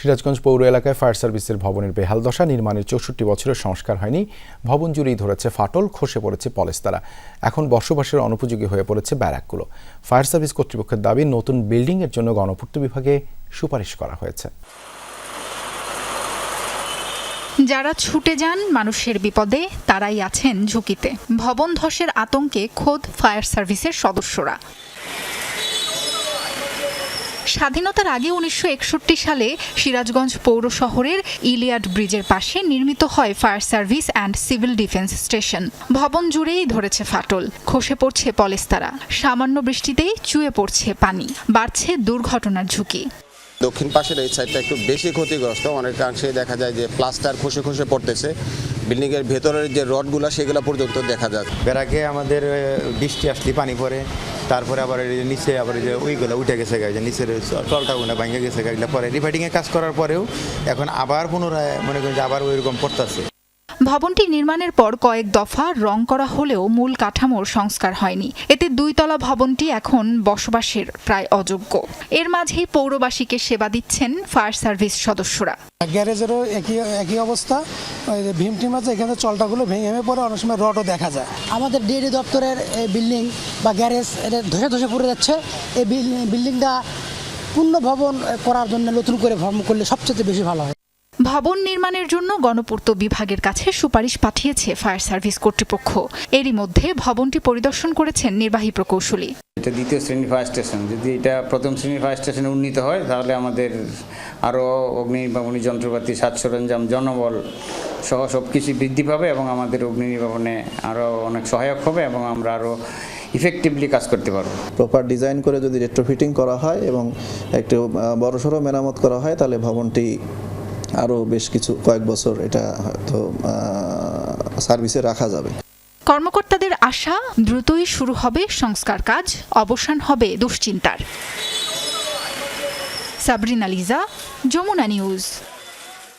সিরাজগঞ্জ পৌর এলাকায় ফায়ার সার্ভিসের ভবনের বেহাল দশা, নির্মাণের চৌষট্টি বছরের সংস্কার হয়নি, ভবন জুড়েই ধরেছে ফাটল, খসে পড়েছে পলেস্তারা এখন বসবাসের অনুপযোগী হয়ে পড়েছে ব্যারাকগুলো। ফায়ার সার্ভিস কর্তৃপক্ষের দাবি, নতুন বিল্ডিংয়ের জন্য গণপূর্ত বিভাগে সুপারিশ করা হয়েছে। যারা ছুটে যান মানুষের বিপদে, তারাই আছেন ঝুঁকিতে। ভবন ধসের আতঙ্কে খোদ ফায়ার সার্ভিসের সদস্যরা। স্বাধীনতার আগে উনিশশো একষট্টি সালে সিরাজগঞ্জ পৌর শহরের ইলিয়াড ব্রিজের পাশে নির্মিত হয় fire service and civil defence station. ভবন জুড়েই ধরেছে ফাটল। খসে পড়ছে পলেস্তারা। সামান্য বৃষ্টিতেই চুয়ে পড়ছে পানি। বাড়ছে দুর্ঘটনার ঝুঁকি। দক্ষিণ পাশের এই সাইডটা একটু বেশি ক্ষতিগ্রস্ত। অনেকাংশে দেখা যায় যে প্লাস্টার খসে খসে পড়তেছে। বিল্ডিং এর ভেতরের যে রডগুলো, সেগুলো পর্যন্ত দেখা যায়। বেড়াকে আমাদের বৃষ্টি আসলে পানি পড়ে, তারপরে আবার নিচে আবার যে ওইগুলো উঠে গেছে যে নিচের টলটা গুলো ভেঙে গেছে গাড়িটা পরে। রিপাইটিংয়ে কাজ করার পরেও এখন আবার পুনরায় মনে করি যে আবার ওইরকম পড়তেছে। ভবনটি নির্মাণের পর কয়েক দফা রং করা হলেও মূল কাঠামোর সংস্কার হয়নি। এতে দুইতলা ভবনটি এখন বসবাসের প্রায় অযোগ্য। এর মাঝেই পৌরবাসীকে সেবা দিচ্ছেন ফায়ার সার্ভিস সদস্যরা। গ্যারেজেরও একই একই অবস্থা। ওই যে ভীম টিম আছে এখানে চলটাগুলো ভেঙে ভেঙে পড়ে অনেক সময় রডও দেখা যায়। আমাদের ডিএডি দপ্তরের এই বিল্ডিং বা গ্যারেজ এটা ধসে ধসে পড়ে যাচ্ছে। এই বিল- বিল্ডিংটা পূর্ণ ভবন করার জন্য নতুন করে ভবন করলে সবচেয়ে বেশি ভালো হয়। ভবন নির্মাণের জন্য গণপূর্ত বিভাগের কাছে সুপারিশ পাঠিয়েছে ফায়ার সার্ভিস কর্তৃপক্ষ। এরই মধ্যে ভবনটি পরিদর্শন করেছেন নির্বাহী প্রকৌশলী। এটা দ্বিতীয় শ্রেণির ফায়ার স্টেশন। যদি এটা প্রথম শ্রেণির ফায়ার স্টেশনে উন্নীত হয় তাহলে আমাদের আরও অগ্নি নির্বাপনী যন্ত্রপাতি সাজ সরঞ্জাম জনবল সহ সব কিছু বৃদ্ধি পাবে এবং আমাদের অগ্নি নির্বাপনে আরও অনেক সহায়ক হবে এবং আমরা আরও ইফেক্টিভলি কাজ করতে পারব। প্রপার ডিজাইন করে যদি রেট্রোফিটিং করা হয় এবং একটু বড়সড় মেরামত করা হয় তাহলে ভবনটি আরও বেশ কিছু কয়েক বছর এটা হয়তো সার্ভিসে রাখা যাবে। কর্মকর্তাদের আশা দ্রুতই শুরু হবে সংস্কার কাজ, অবসান হবে দুশ্চিন্তার। সাবরিনা লিজা, যমুনা নিউজ।